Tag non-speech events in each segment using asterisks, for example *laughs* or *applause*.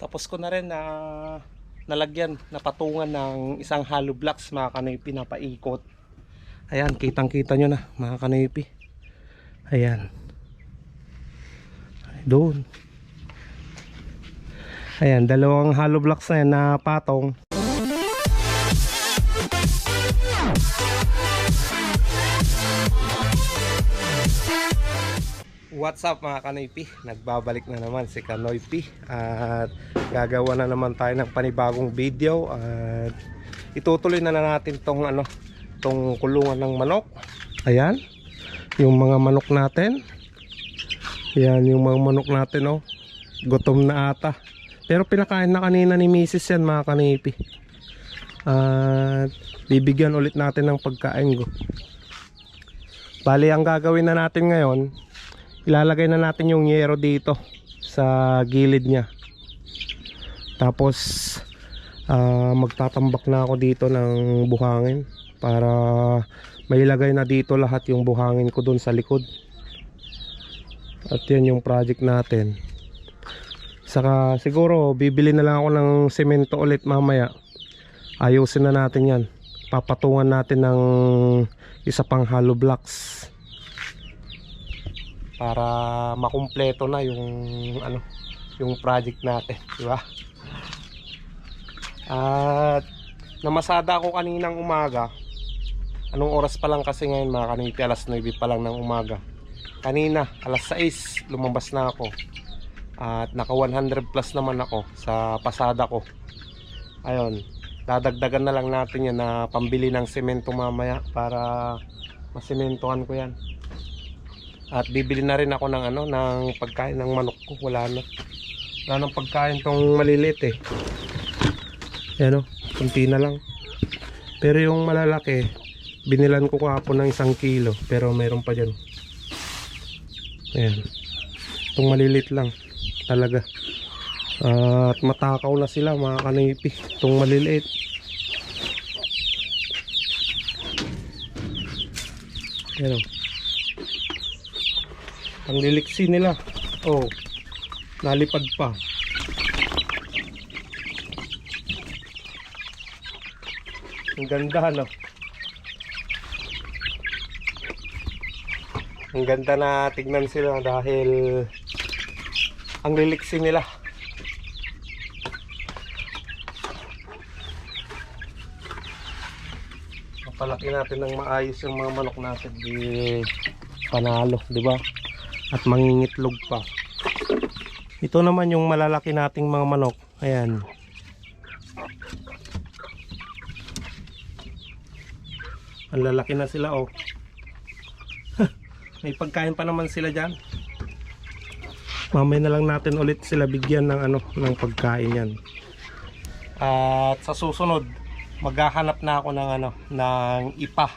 Tapos ko na rin na nalagyan, napatungan ng isang hollow blocks mga kanipi na paikot. Ayan, kitang kita nyo na mga kanipi. Ayan. Doon. Ayan, dalawang hollow blocks na yan na patong. What's up mga kanoypi? Nagbabalik na naman si Kanoypi at gagawa na naman tayo ng panibagong video at itutuloy na, na natin tong ano tong kulungan ng manok. Ayan, yung mga manok natin. Ayan yung mga manok natin oh. Gutom na ata. Pero pinakain na kanina ni Mrs. yan mga kanipi. At bibigyan ulit natin ng pagkain ko. Bali ang gagawin na natin ngayon, ilalagay na natin yung yero dito sa gilid niya. Tapos ah, magtatambak na ako dito ng buhangin para mailagay na dito lahat yung buhangin ko dun sa likod. At yan yung project natin. Saka siguro bibili na lang ako ng semento ulit mamaya. Ayusin na natin yan. Papatungan natin ng isa pang hollow blocks. Para makumpleto na yung ano, yung project natin, di ba? At namasada ako kaninang umaga. Anong oras pa lang kasi ngayon mga kaniti, alas 9 pa lang ng umaga. Kanina, alas 6, lumabas na ako. At naka 100 plus naman ako sa pasada ko. Ayun, dadagdagan na lang natin yan na pambili ng semento mamaya para masimentohan ko yan. At bibili na rin ako ng ano, ng pagkain ng manok ko. Wala na. Wala nang pagkain tong maliliit eh. Yan o, kunti na lang. Pero yung malalaki, binilan ko kahapon ng isang kilo. Pero mayroon pa dyan. Ayan. Itong malilit lang. Talaga. At matakaw na sila mga kanipi. Itong maliliit. Ayan o. Ang liliksi nila. Oh. Nalipad pa. Ang ganda no. Ang ganda na tignan sila dahil ang liliksi nila. Mapalaki natin ng maayos yung mga manok natin di panalo, di ba? At mangingitlog pa. Ito naman yung malalaki nating mga manok. Ayan. Ang lalaki na sila oh. *laughs* May pagkain pa naman sila dyan. Mamaya na lang natin ulit sila bigyan ng ano ng pagkain yan. At sa susunod, maghahanap na ako ng ano ng ipa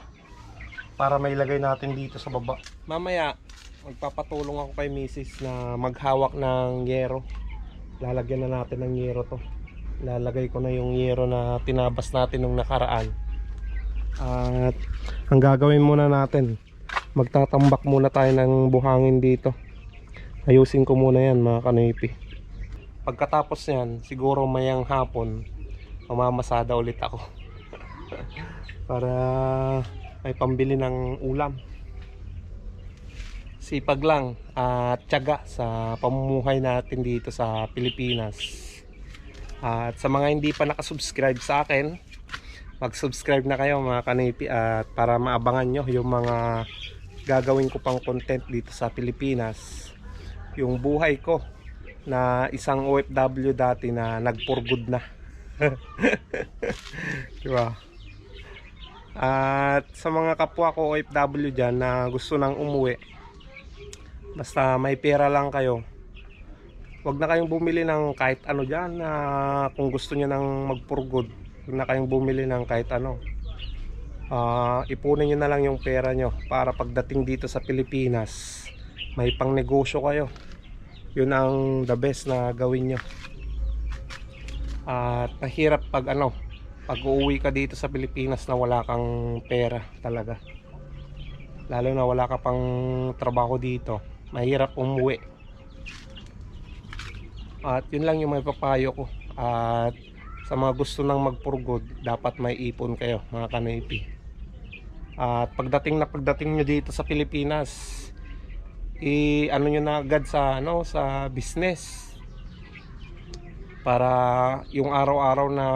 para mailagay natin dito sa baba. Mamaya magpapatulong ako kay Mrs. na maghawak ng yero. Lalagyan na natin ng yero to. Lalagay ko na yung yero na tinabas natin nung nakaraan. At ang gagawin muna natin, magtatambak muna tayo ng buhangin dito. Ayusin ko muna yan mga kanipi. Pagkatapos yan, siguro mayang hapon, mamamasada ulit ako. *laughs* Para may pambili ng ulam. Sipag lang at tiyaga sa pamumuhay natin dito sa Pilipinas. At sa mga hindi pa nakasubscribe sa akin, mag-subscribe na kayo mga kanipi at para maabangan nyo yung mga gagawin ko pang content dito sa Pilipinas. Yung buhay ko na isang OFW dati na nag-for-good na. *laughs* diba? At sa mga kapwa ko OFW dyan na gusto nang umuwi, basta may pera lang kayo, wag na kayong bumili ng kahit ano dyan na kung gusto nyo nang mag-for-good, wag na kayong bumili ng kahit ano. Ah, ipunin nyo na lang yung pera nyo para pagdating dito sa Pilipinas, may pang negosyo kayo. Yun ang the best na gawin nyo. At mahirap pag ano, pag uuwi ka dito sa Pilipinas na wala kang pera talaga. Lalo na wala ka pang trabaho dito, mahirap umuwi. At yun lang yung may papayo ko. At sa mga gusto nang magpurgod, dapat may ipon kayo mga kanipi. At pagdating na pagdating nyo dito sa Pilipinas, i ano nyo na agad sa ano sa business para yung araw-araw na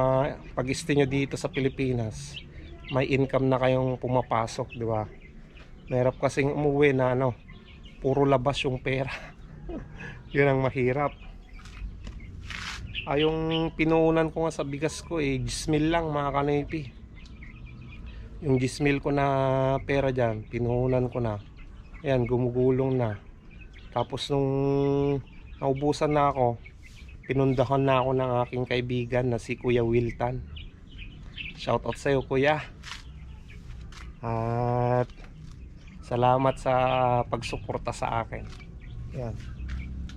pag nyo dito sa Pilipinas may income na kayong pumapasok di ba mahirap kasing umuwi na ano puro labas yung pera. *laughs* Yun ang mahirap. Ay yung pinuunan ko nga sa bigas ko eh 10 mil lang mga kanipi yung 10 mil ko na pera dyan pinuunan ko na. Ayan gumugulong na. Tapos nung naubusan na ako pinundahan na ako ng aking kaibigan na si Kuya Wiltan. Shoutout sa iyo kuya. At salamat sa pagsuporta sa akin. Yan.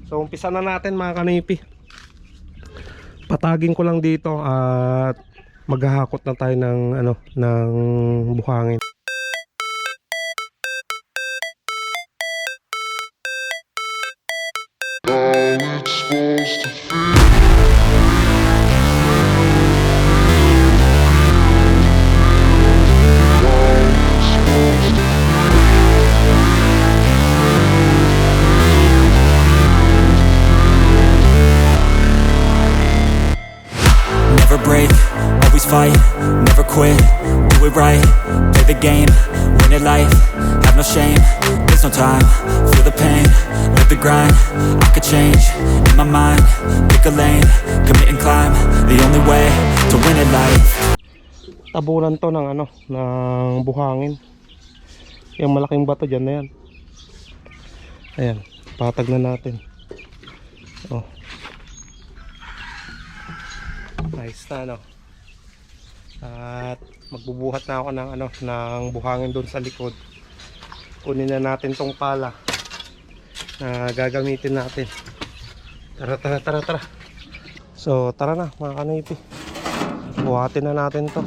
So umpisa na natin mga kanipi. Patagin ko lang dito at maghahakot na tayo ng ano ng buhangin. Never tabunan to ng ano ng buhangin. Yung malaking bato dyan na yan. Ayan patag na natin. Oh. Nice na ano. At magbubuhat na ako ng ano ng buhangin doon sa likod. Kunin na natin tong pala na gagamitin natin. Tara tara tara tara. So tara na mga kanipi buhatin na natin to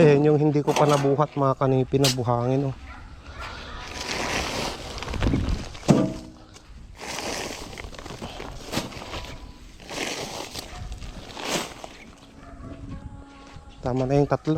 Ayan yung hindi ko pa nabuhat mga kanipi na buhangin oh. Tama na yung tatlo.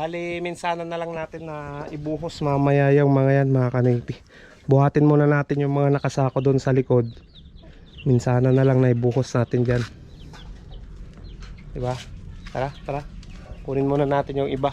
Bali, minsanan na lang natin na ibuhos mamaya yung mga yan mga kanipi. Buhatin muna natin yung mga nakasako doon sa likod. Minsanan na lang na ibuhos natin dyan. Diba? Tara, tara. Kunin muna natin yung iba.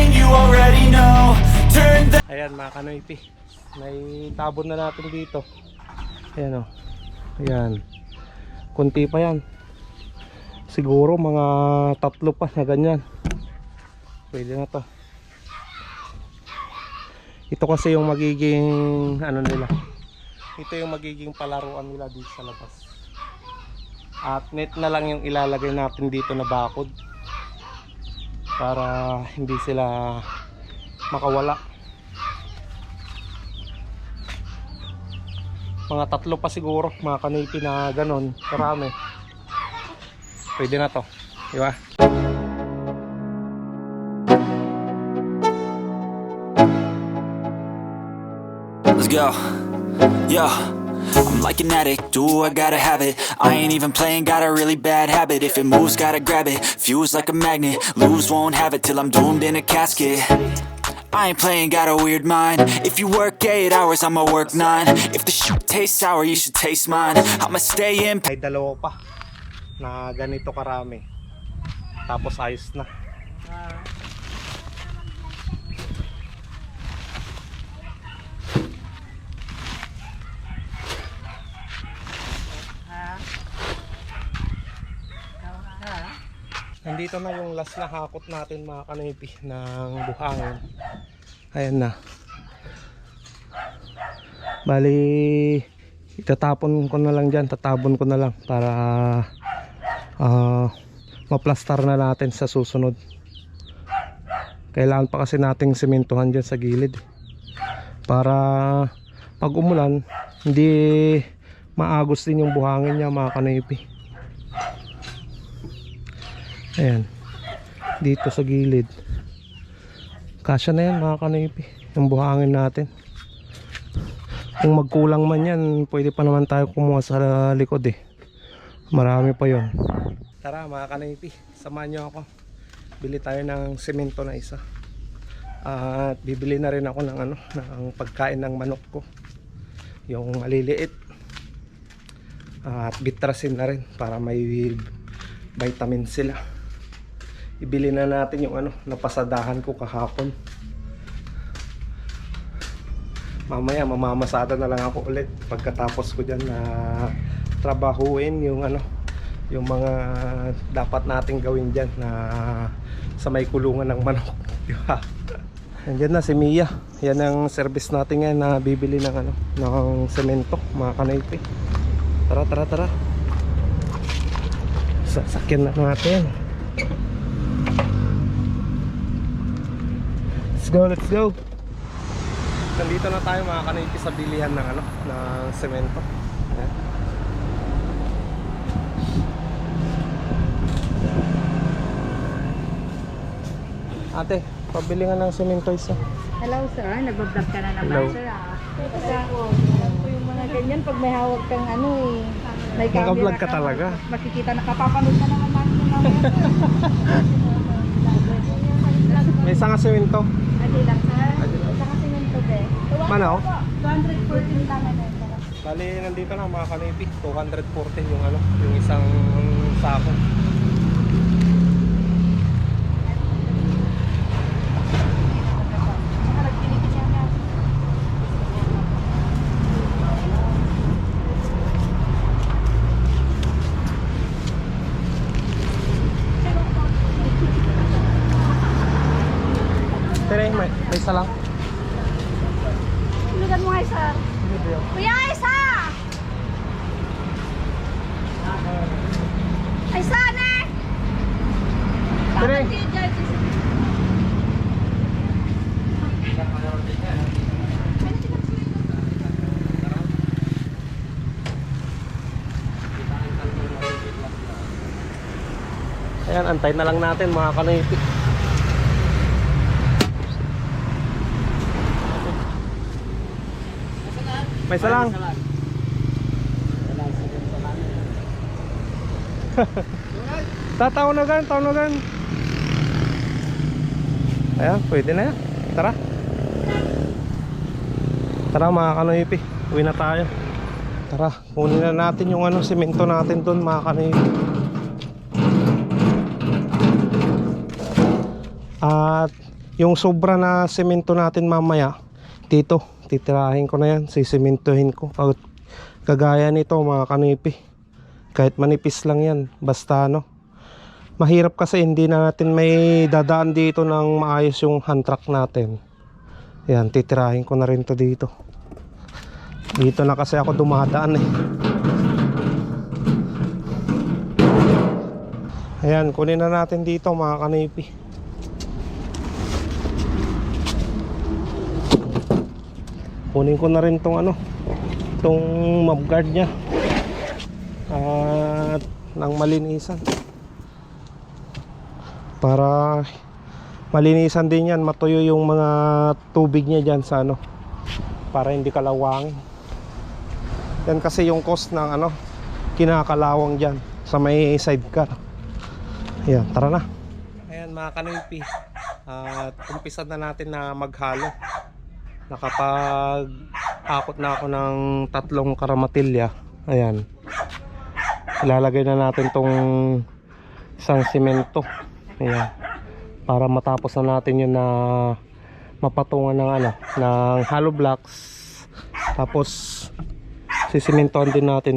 Ayan mga kanoypi. May tabon na natin dito. Ayan o. Ayan. Kunti pa yan. Siguro mga tatlo pa na ganyan. Pwede na to. Ito kasi yung magiging ano nila. Ito yung magiging palaruan nila dito sa labas. At net na lang yung ilalagay natin dito na bakod. Para hindi sila makawala. Mga tatlo pa siguro mga kanipi na ganon karami. Pwede na to di ba? Let's go. Yo. I'm like an addict, do I gotta have it? I ain't even playing, got a really bad habit. If it moves, gotta grab it, fuse like a magnet Lose, won't have it till I'm doomed in a casket I ain't playing, got a weird mind. If you work 8 hours, I'ma work 9 If the shit tastes sour, you should taste mine. I'ma stay in ay dalawa pa. Na ganito karami. Tapos ayos na ah. Nandito na yung last na hakot natin mga kanipi ng buhangin. Ayan na. Bali, itatapon ko na lang dyan. Tatabon ko na lang para ah maplastar na natin sa susunod. Kailangan pa kasi nating sementohan dyan sa gilid. Para pag umulan, hindi maagos din yung buhangin niya mga kanipi. Ayan. Dito sa gilid. Kasya na yan mga kanipi. Yung buhangin natin. Kung magkulang man yan, pwede pa naman tayo kumuha sa likod eh. Marami pa yon. Tara mga kanipi, samahan nyo ako. Bili tayo ng semento na isa. At bibili na rin ako ng ano, ng pagkain ng manok ko. Yung maliliit. At bitrasin na rin para may vitamin sila. Ibili na natin yung ano, napasadahan ko kahapon. Mamaya mamamasada na lang ako ulit pagkatapos ko diyan na trabahuin yung ano, yung mga dapat nating gawin diyan na sa may kulungan ng manok, *laughs* di ba? Na si Mia. Yan ang service natin ngayon na bibili ng ano, ng semento, mga kanaypi. Tara, tara, tara. Sasakyan na natin. Go, let's go. Nandito na tayo mga kanaypi sa bilihan ng ano, ng semento. Ayan. Ate, pabili nga ng semento isa. Hello sir, nag-vlog ka na naman Hello. sir ah. Kasi ako, alam ko yung mga ganyan pag may hawag kang ano eh. May camera ka talaga. Makikita, nakapapanood ka naman yung *laughs* mamaya. May isa nga semento. Adi lang sir. Sa kasi yung tube. Mano? 214 lang na ito. Bali, nandito na mga kanipi. 214 yung ano, yung isang sako. Tere, may, may isa lang. Tulugan mo nga sir. Kuya, isa! Isa na! Tere. Ayan, antay na lang natin mga kanipi. May isa lang. *laughs* Tataonagan, taonagan. Ayan, pwede na yan. Tara. Tara mga kanoypi, uwi na tayo. Tara, kunin na natin yung ano, simento natin doon mga kanoypi. At yung sobra na semento natin mamaya, dito, titirahin ko na yan, sisimentohin ko. Kagaya nito mga kanipi, kahit manipis lang yan, basta ano. Mahirap kasi hindi na natin may dadaan dito ng maayos yung hand truck natin. Yan, titirahin ko na rin to dito. Dito na kasi ako dumadaan eh. Ayan, kunin na natin dito mga kanipi. Kunin ko na rin tong ano tong mob guard nya at nang malinisan. Para malinisan din yan matuyo yung mga tubig niya dyan sa ano para hindi kalawangin. Yan kasi yung cost ng ano kinakalawang dyan sa may sidecar. Ayan tara na. Ayan mga kanoypi. At umpisa na natin na maghalo nakapag akot na ako ng tatlong karamatilya. Ayan. Ilalagay na natin tong isang simento. Ayan. Para matapos na natin yun na mapatungan ng ano ng hollow blocks. Tapos sisimentohan din natin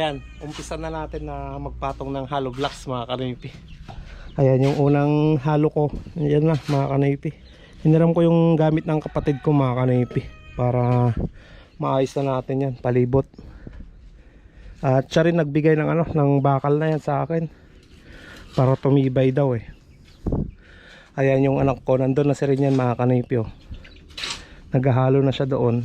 Ayan, umpisa na natin na magpatong ng hollow blocks mga kanipi. Ayan yung unang halo ko. Ayan na mga kanipi. Hiniram ko yung gamit ng kapatid ko mga kanipi para maayos na natin yan, palibot. At siya rin nagbigay ng ano, ng bakal na yan sa akin para tumibay daw eh. Ayan yung anak ko, nandun na si rin yan mga kanipi oh. Naghahalo na siya doon.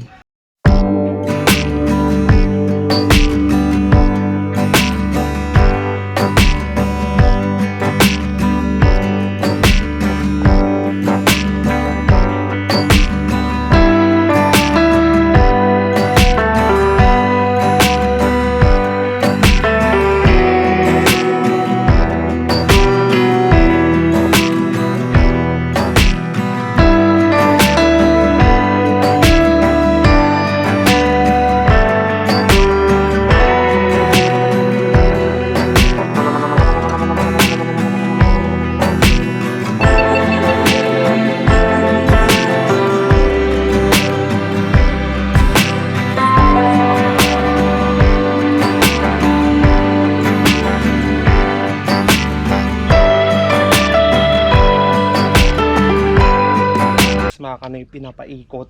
Mga kanipi napaikot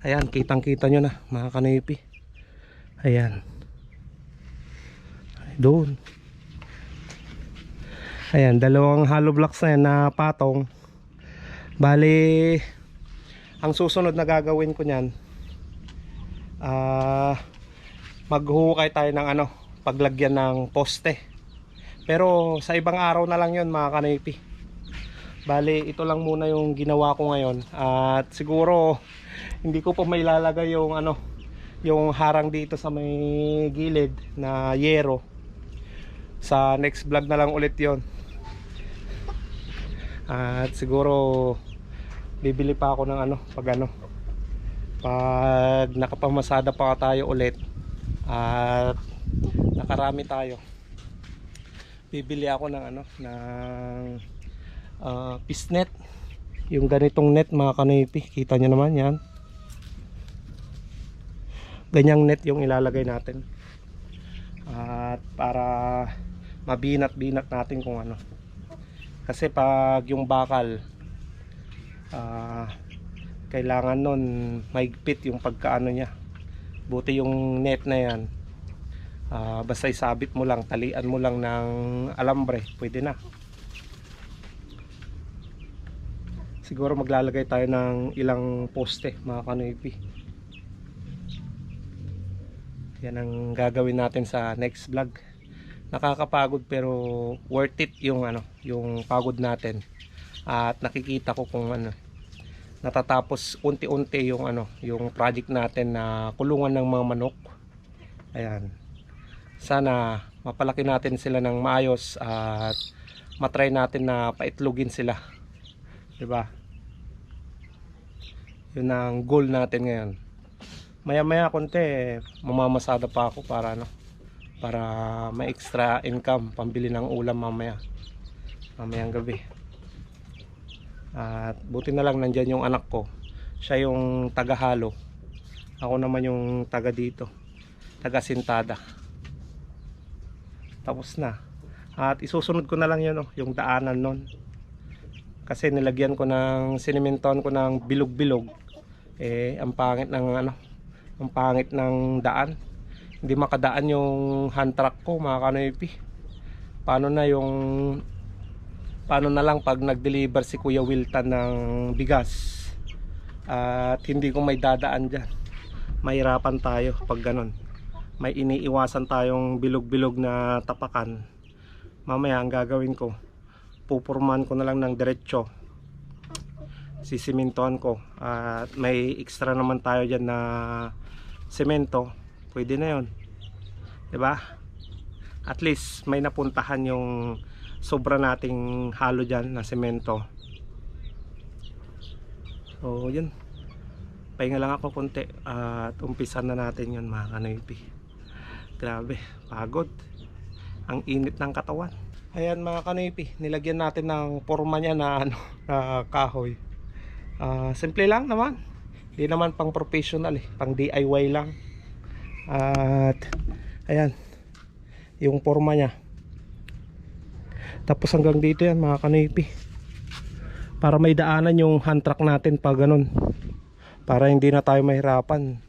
ayan kitang kita nyo na mga kanipi ayan. Ay, doon. Ayan dalawang hollow blocks na yan na patong. Bali ang susunod na gagawin ko nyan ah maghukay tayo ng ano paglagyan ng poste. Pero sa ibang araw na lang yon mga kanipi Bali, ito lang muna yung ginawa ko ngayon. At siguro hindi ko pa mailalagay yung ano, yung harang dito sa may gilid na yero. Sa next vlog na lang ulit yon at siguro bibili pa ako ng ano pag ano pag nakapamasada pa tayo ulit. At nakarami tayo. Bibili ako ng ano ng uh, pisnet. Yung ganitong net mga kanipi kita nyo naman yan. Ganyang net yung ilalagay natin. At para mabinat-binat natin kung ano. Kasi pag yung bakal ah, kailangan nun maigpit yung pagkaano niya. Buti yung net na yan. Ah, basta isabit mo lang talian mo lang ng alambre pwede na siguro maglalagay tayo ng ilang poste mga kanoypi. Yan ang gagawin natin sa next vlog. Nakakapagod pero worth it yung ano yung pagod natin. At nakikita ko kung ano natatapos unti-unti yung ano yung project natin na kulungan ng mga manok. Ayan. Sana mapalaki natin sila ng maayos at matry natin na paitlogin sila. 'di ba yun ang goal natin ngayon. Maya maya konti mamamasada pa ako para ano para may extra income pambili ng ulam mamaya. Mamayang gabi. At buti na lang nandyan yung anak ko. Siya yung tagahalo. Ako naman yung taga dito. Taga sintada. Tapos na. At isusunod ko na lang yun oh, yung daanan nun. Kasi nilagyan ko ng sinimentohan ko ng bilog-bilog eh ang pangit ng ano ang pangit ng daan. Hindi makadaan yung hand truck ko mga kanoypi. Paano na yung paano na lang pag nag-deliver si Kuya Wilton ng bigas? At hindi ko may dadaan dyan. Mahirapan tayo pag ganon may iniiwasan tayong bilog-bilog na tapakan. Mamaya ang gagawin ko pupurman ko na lang ng diretsyo sisimintohan ko. At may extra naman tayo dyan na semento. Pwede na 'di ba at least may napuntahan yung sobra nating halo dyan na semento. So yun. Pahinga lang ako konti at umpisan na natin yun mga kanoypi. Grabe pagod. Ang init ng katawan. Ayan mga kanoypi nilagyan natin ng forma niya na, ano, *laughs* na kahoy Ah, simple lang naman. Hindi naman pang professional eh. Pang DIY lang. At ayan. Yung forma niya. Tapos hanggang dito yan mga kanipi. Para may daanan yung hand truck natin pag ganun. Para hindi na tayo mahirapan.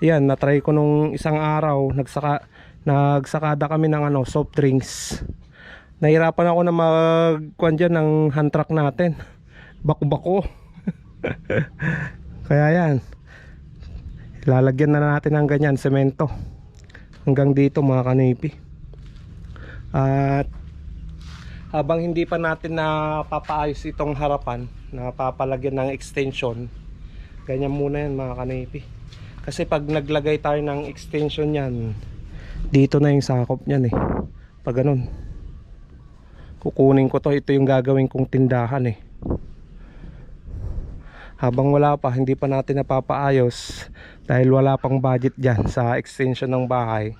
Yan natry ko nung isang araw nagsaka nagsakada kami ng ano soft drinks. Nahirapan ako na magkuhan dyan ng hand truck natin. Bako bako *laughs* kaya yan. Lalagyan na natin ng ganyan semento. Hanggang dito mga kanipi. At habang hindi pa natin na papaayos itong harapan na papalagyan ng extension ganyan muna yan mga kanipi. Kasi pag naglagay tayo ng extension yan dito na yung sakop nyan eh. Pag ganun. Kukunin ko to ito yung gagawin kong tindahan eh habang wala pa hindi pa natin napapaayos dahil wala pang budget dyan sa extension ng bahay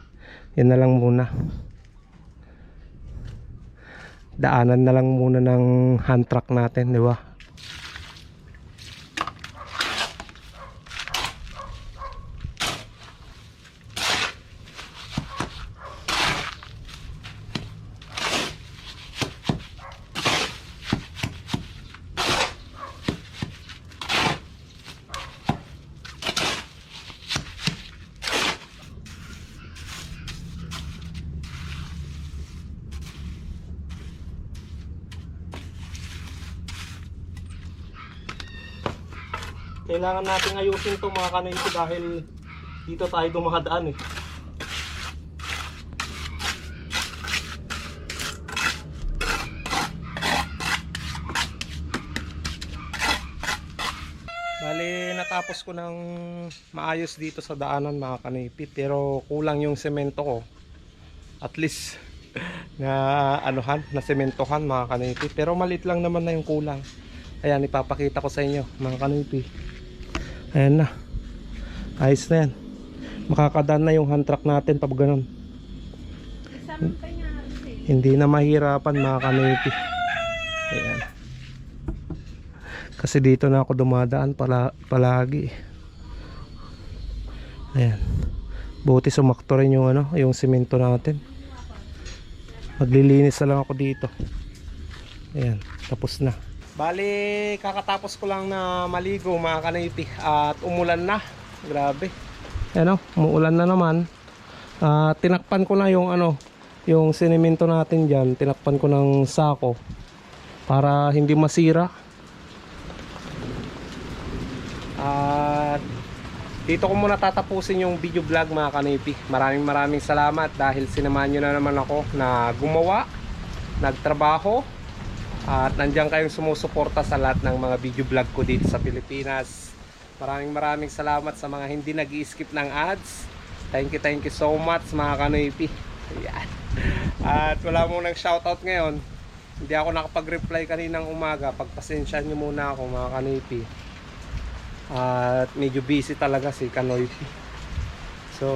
yan na lang muna. Daanan na lang muna ng hand truck natin di ba kailangan natin ayusin to mga kanaypi dahil dito tayo dumakadaan eh Bali, natapos ko ng maayos dito sa daanan mga kanipi. Pero kulang yung semento ko. At least *laughs* na anuhan, na sementohan mga kanipi. Pero malit lang naman na yung kulang. Ayan, ipapakita ko sa inyo mga kanipi. Ayan na. Ayos na yan. Makakadaan na yung hand truck natin pag ganun. Hindi na mahirapan mga kanipi. Ayan. Kasi dito na ako dumadaan pala, palagi. Ayan. Buti sumakto rin yung ano, yung simento natin. Maglilinis na lang ako dito. Ayan, tapos na. Bali, kakatapos ko lang na maligo mga kanipi at umulan na. Grabe. Ayan o, umuulan na naman. Ah, tinakpan ko na yung ano, yung sinemento natin dyan, tinakpan ko ng sako para hindi masira. At dito ko muna tatapusin yung video vlog mga kanipi. Maraming maraming salamat dahil sinamahan nyo na naman ako na gumawa, nagtrabaho, at nandiyan kayong sumusuporta sa lahat ng mga video vlog ko dito sa Pilipinas. Maraming maraming salamat sa mga hindi nag skip ng ads. Thank you, thank you so much mga kanipi. Ayan. At wala mo nang shoutout ngayon. Hindi ako nakapag-reply kaninang umaga. Pagpasensya nyo muna ako mga kanipi. At medyo busy talaga si Kanoypi. So,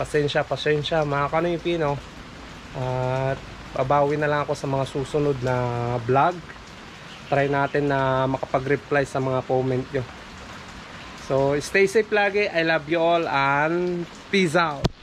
pasensya, pasensya mga kanoypi, no? At babawi na lang ako sa mga susunod na vlog. Try natin na makapag-reply sa mga comment nyo. So, stay safe lagi. I love you all and peace out.